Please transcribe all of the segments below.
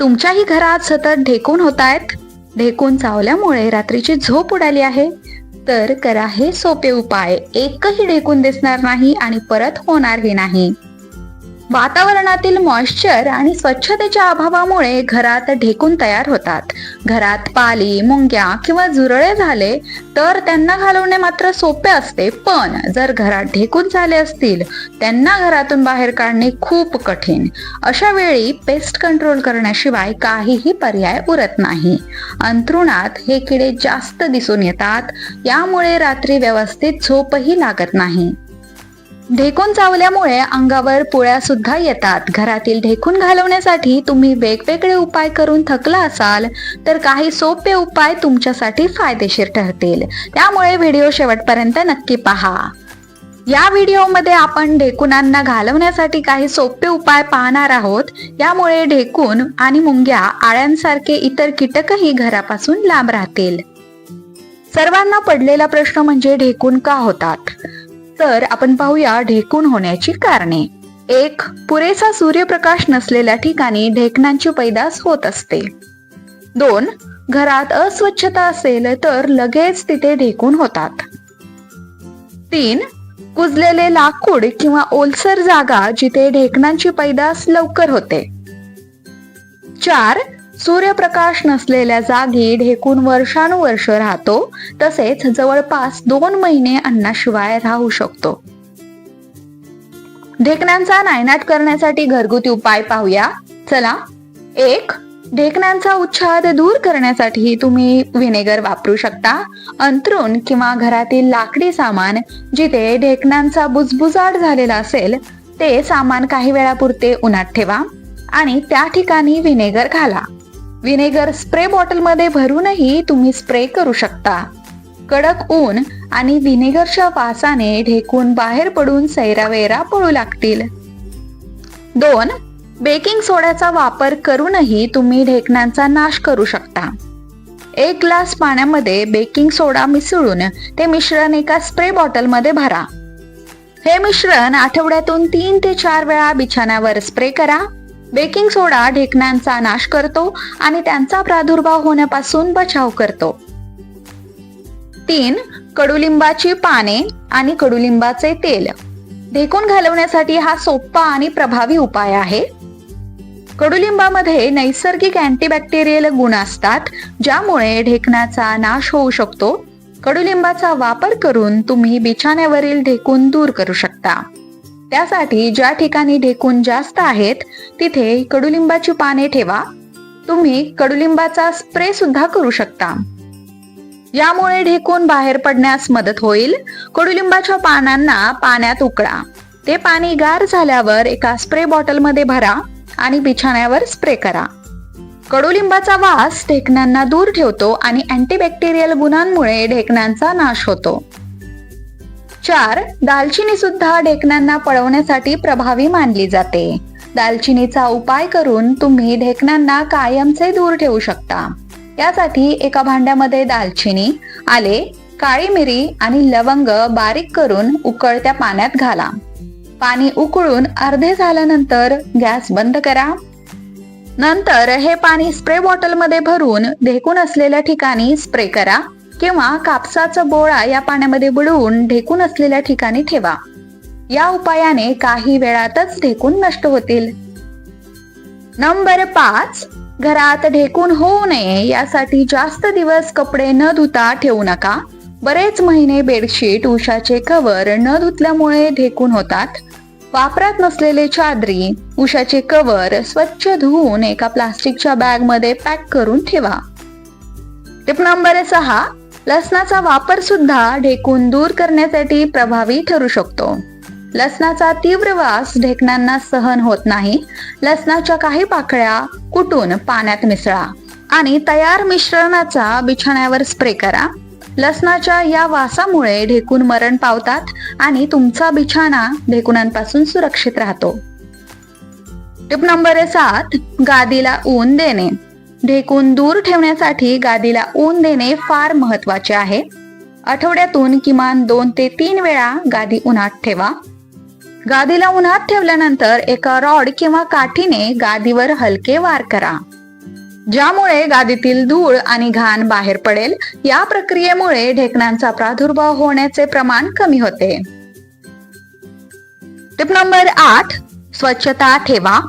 तुमच्याही घरात सतत ढेकून होत आहेत? ढेकून चावल्यामुळे रात्रीची झोप उडाली आहे. तर करा हे सोपे उपाय. एकही ढेकून दिसणार नाही आणि परत होणारही नाही. वातावरणातील मॉइश्चर आणि स्वच्छतेच्या अभावामुळे घरात ढेकून तयार होतात. घरात पाली मुंग्या किंवा झुरळे झाले तर त्यांना घालवणे मात्र सोपे असते. पण जर घरात ढेकून झाले असतील त्यांना घरातून बाहेर काढणे खूप कठीण. अशा वेळी पेस्ट कंट्रोल करण्याशिवाय काहीही पर्याय उरत नाही. अंथरुणात हे किडे जास्त दिसून येतात. यामुळे रात्री व्यवस्थित झोपही लागत नाही. ढेकून चावल्यामुळे अंगावर पोळ्या सुद्धा येतात. घरातील ढेकून घालवण्यासाठी तुम्ही वेगवेगळे उपाय करून थकला असाल तर काही सोपे उपाय तुमच्यासाठी फायदेशीर ठरतील. त्यामुळे व्हिडिओ शेवटपर्यंत नक्की पहा. या व्हिडिओमध्ये आपण ढेकुणांना घालवण्यासाठी काही सोपे उपाय पाहणार आहोत. यामुळे ढेकून आणि मुंग्या आळ्यांसारखे इतर कीटकही घरापासून लांब राहतील. सर्वांना पडलेला प्रश्न म्हणजे ढेकूण का होतात? तर आपण पाहूया ढेकून होण्याची कारणे. एक पुरेसा सूर्यप्रकाश नसलेल्या ठिकाणी ढेकणांची पैदास होत असते. दोन घरात अस्वच्छता असेल तर लगेच तिथे ढेकून होतात. तीन कुजलेले लाकूड किंवा ओलसर जागा जिथे ढेकणांची पैदास लवकर होते. चार सूर्यप्रकाश नसलेल्या जागी ढेकून वर्षानुवर्ष राहतो. तसेच जवळपास दोन महिने अन्नाशिवाय राहू शकतो. ढेकणांचा नायनाट करण्यासाठी घरगुती उपाय पाहूया. चला एक ढेकणांचा उच्छाद दूर करण्यासाठी तुम्ही व्हिनेगर वापरू शकता. अंथरूण किंवा घरातील लाकडी सामान जिथे ढेकणांचा बुजबुजाट झालेला असेल ते सामान काही वेळापुरते उन्हात ठेवा आणि त्या ठिकाणी व्हिनेगर घाला. विनेगर स्प्रे बॉटलमध्ये भरूनही तुम्ही स्प्रे करू शकता. कडक ऊन आणि व्हिनेगरच्या वासाने ढेकून बाहेर पडून सैरावेरा पळू लागतील. दोन बेकिंग सोड्याचा वापर करूनही तुम्ही ढेकणांचा नाश करू शकता. एक ग्लास पाण्यामध्ये बेकिंग सोडा मिसळून ते मिश्रण एका स्प्रे बॉटलमध्ये भरा. हे मिश्रण आठवड्यातून तीन ते चार वेळा बिछाण्यावर स्प्रे करा. बेकिंग सोडा ढेकण्यांचा नाश करतो आणि त्यांचा प्रादुर्भाव होण्यापासून बचाव करतो. तीन कडुलिंबाची पाने आणि कडुलिंबाचे तेल. ढेकून घालवण्यासाठी हा सोपा आणि प्रभावी उपाय आहे. कडुलिंबामध्ये नैसर्गिक अँटीबॅक्टेरियल गुण असतात ज्यामुळे ढेकणाचा नाश होऊ शकतो. कडुलिंबाचा वापर करून तुम्ही बिछाण्यावरील ढेकून दूर करू शकता. त्यासाठी ज्या ठिकाणी ढेकून जास्त आहेत तिथे कडुलिंबाची पाने ठेवा. तुम्ही कडुलिंबाचा स्प्रे सुद्धा करू शकता. यामुळे ढेकून बाहेर पडण्यास मदत होईल. कडुलिंबाच्या पानांना पाण्यात उकळा. ते पाणी गार झाल्यावर एका स्प्रे बॉटलमध्ये भरा आणि बिछाण्यावर स्प्रे करा. कडुलिंबाचा वास ढेकणांना दूर ठेवतो आणि अँटीबॅक्टेरियल गुणांमुळे ढेकणांचा नाश होतो. चार दालचिनी सुद्धा ढेकणांना पळवण्यासाठी प्रभावी मानली जाते. दालचिनीचा उपाय करून तुम्ही ढेकणांना कायमचे दूर ठेवू शकता. यासाठी एका भांड्यामध्ये दालचिनी आले काळी मिरी आणि लवंग बारीक करून उकळत्या पाण्यात घाला. पाणी उकळून अर्धे झाल्यानंतर गॅस बंद करा. नंतर हे पाणी स्प्रे बॉटलमध्ये भरून ढेकून असलेल्या ठिकाणी स्प्रे करा. किंवा कापसाचा बोळा या पाण्यामध्ये बुडवून ढेकून असलेल्या ठिकाणी ठेवा. या उपायाने काही वेळातच ढेकून नष्ट होतील. नंबर पाच घरात ढेकून होऊ नये यासाठी जास्त दिवस कपडे न धुता ठेवू नका. बरेच महिने बेडशीट उशाचे कवर न धुतल्यामुळे ढेकून होतात. वापरात नसलेले चादरी उशाचे कवर स्वच्छ धुवून एका प्लास्टिकच्या बॅगमध्ये पॅक करून ठेवा. टिप नंबर सहा लसणाचा वापर सुद्धा ढेकून दूर करण्यासाठी प्रभावी ठरू शकतो. लसणाचा तीव्र वास ढेकणांना सहन होत नाही. लसणाच्या काही पाकळ्या कुटून पाण्यात मिसळा आणि तयार मिश्रणाचा बिछाण्यावर स्प्रे करा. लसणाच्या या वासामुळे ढेकून मरण पावतात आणि तुमचा बिछाणा ढेकुणांपासून सुरक्षित राहतो. टिप नंबर सात गादीला ऊन देणे. ढेकून दूर ठेवण्यासाठी गादीला ऊन देणे फार महत्त्वाचे आहे. आठवड्यातून किमान दोन ते तीन वेळा गादी उन्हात ठेवा. गादीला उन्हात ठेवल्यानंतर एका रॉड किंवा काठीने गादीवर हलके वार करा. ज्यामुळे गादीतील धूळ आणि घाण बाहेर पडेल या प्रक्रियेमुळे ढेकणांचा प्रादुर्भाव होण्याचे प्रमाण कमी होते. टिप नंबर आठ स्वच्छता ठेवा.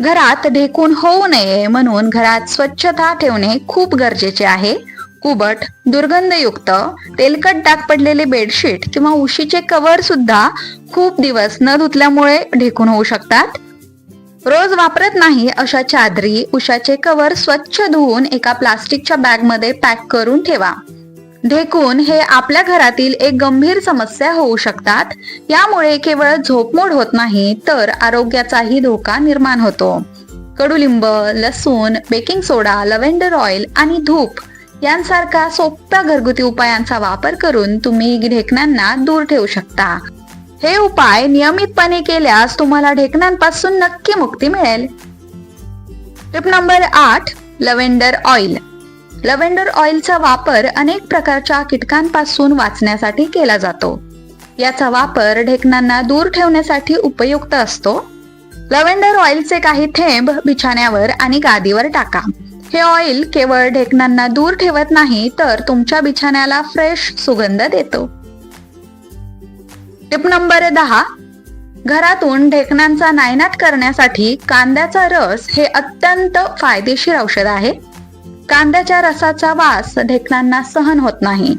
घरात ढेकून होऊ नये म्हणून घरात स्वच्छता ठेवणे खूप गरजेचे आहे. कुबट दुर्गंधयुक्त तेलकट डाग पडलेले बेडशीट किंवा उशीचे कव्हर सुद्धा खूप दिवस न धुतल्यामुळे ढेकून होऊ शकतात. रोज वापरत नाही अशा चादरी उशाचे कव्हर स्वच्छ धुवून एका प्लास्टिकच्या बॅगमध्ये पॅक करून ठेवा. ढेकून हे आपल्या घरातील एक गंभीर समस्या होऊ शकतात. यामुळे केवळ झोपमोड होत नाही तर आरोग्याचाही धोका निर्माण होतो. कडुलिंब लसूण बेकिंग सोडा लव्हेंडर ऑइल आणि धूप यांसारख्या सोप्या घरगुती उपायांचा वापर करून तुम्ही ढेकणांना दूर ठेवू शकता. हे उपाय नियमितपणे केल्यास तुम्हाला ढेकणांपासून नक्की मुक्ती मिळेल. टिप नंबर आठ लव्हेंडर ऑइल. लव्हेंडर ऑइलचा वापर अनेक प्रकारच्या कीटकांपासून वाचण्यासाठी केला जातो. याचा वापर ढेकणांना दूर ठेवण्यासाठी उपयुक्त असतो. लव्हेंडर ऑइलचे काही थेंब बिछाण्यावर आणि गादीवर टाका. हे ऑइल केवळ ढेकणांना दूर ठेवत नाही तर तुमच्या बिछाण्याला फ्रेश सुगंध देतो. टिप नंबर दहा. घरातून ढेकणांचा नायनाट करण्यासाठी कांद्याचा रस हे अत्यंत फायदेशीर औषध आहे. कांद्याच्या रसाचा वास ढेकणांना सहन होत नाही.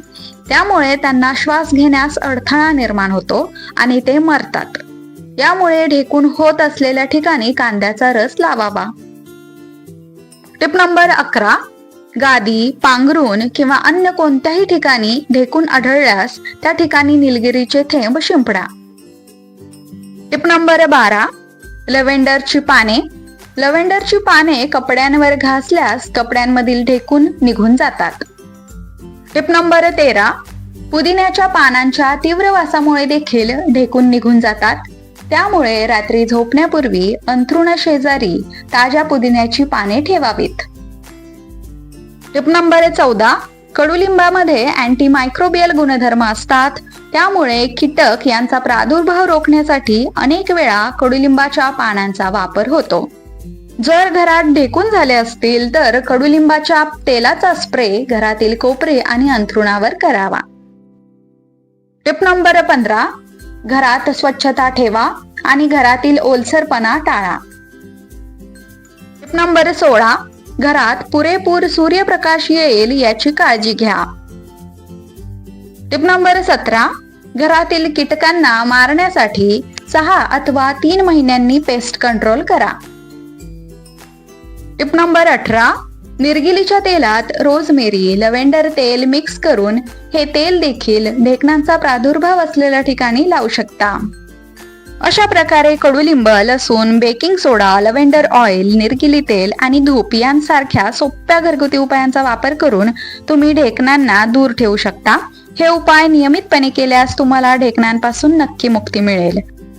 त्यामुळे त्यांना श्वास घेण्यास अडथळा निर्माण होतो आणि ते मरतात. यामुळे ढेकून होत असलेल्या ठिकाणी कांद्याचा रस लावावा. टिप नंबर अकरा. गादी पांघरून किंवा अन्य कोणत्याही ठिकाणी ढेकून आढळल्यास त्या ठिकाणी निलगिरीचे थेंब शिंपडा. टिप नंबर बारा. लव्हेंडरची पाने लव्हेंडरची पाने कपड्यांवर घासल्यास कपड्यांमधील ढेकून निघून जातात. टिप नंबर तेरा पुदिन्याच्या पानांच्या तीव्र वासामुळे देखील ढेकून निघून जातात. त्यामुळे रात्री झोपण्यापूर्वी अंथरुणा शेजारी ताज्या पुदिन्याची पाने ठेवावीत. टिप नंबर चौदा कडुलिंबामध्ये अँटी मायक्रोबियल गुणधर्म असतात. त्यामुळे कीटक यांचा प्रादुर्भाव रोखण्यासाठी अनेक वेळा कडुलिंबाच्या पानांचा वापर होतो. जर घरात ढेकून झाले असतील तर कडुलिंबाच्या तेलाचा स्प्रे घरातील कोपरे आणि अंथरुणावर करावा. टिप नंबर पंधरा घरात स्वच्छता ठेवा आणि घरातील ओलसरपणा टाळा. टिप नंबर सोळा घरात पुरेपूर सूर्यप्रकाश येईल याची काळजी घ्या. टिप नंबर सतरा घरातील कीटकांना मारण्यासाठी सहा अथवा तीन महिन्यांनी पेस्ट कंट्रोल करा. टिप नंबर अठरा निर्गिलीच्या तेलात रोजमेरी लव्हेंडर तेल मिक्स करून हे तेल देखील ढेकणांचा प्रादुर्भाव असलेल्या ठिकाणी लावू शकता. अशा प्रकारे कडुलिंब लसूण बेकिंग सोडा लव्हेंडर ऑइल निर्गिली तेल आणि धूप यांसारख्या सोप्या घरगुती उपायांचा वापर करून तुम्ही ढेकणांना दूर ठेवू शकता. हे उपाय नियमितपणे केल्यास तुम्हाला ढेकणांपासून नक्की मुक्ती मिळेल.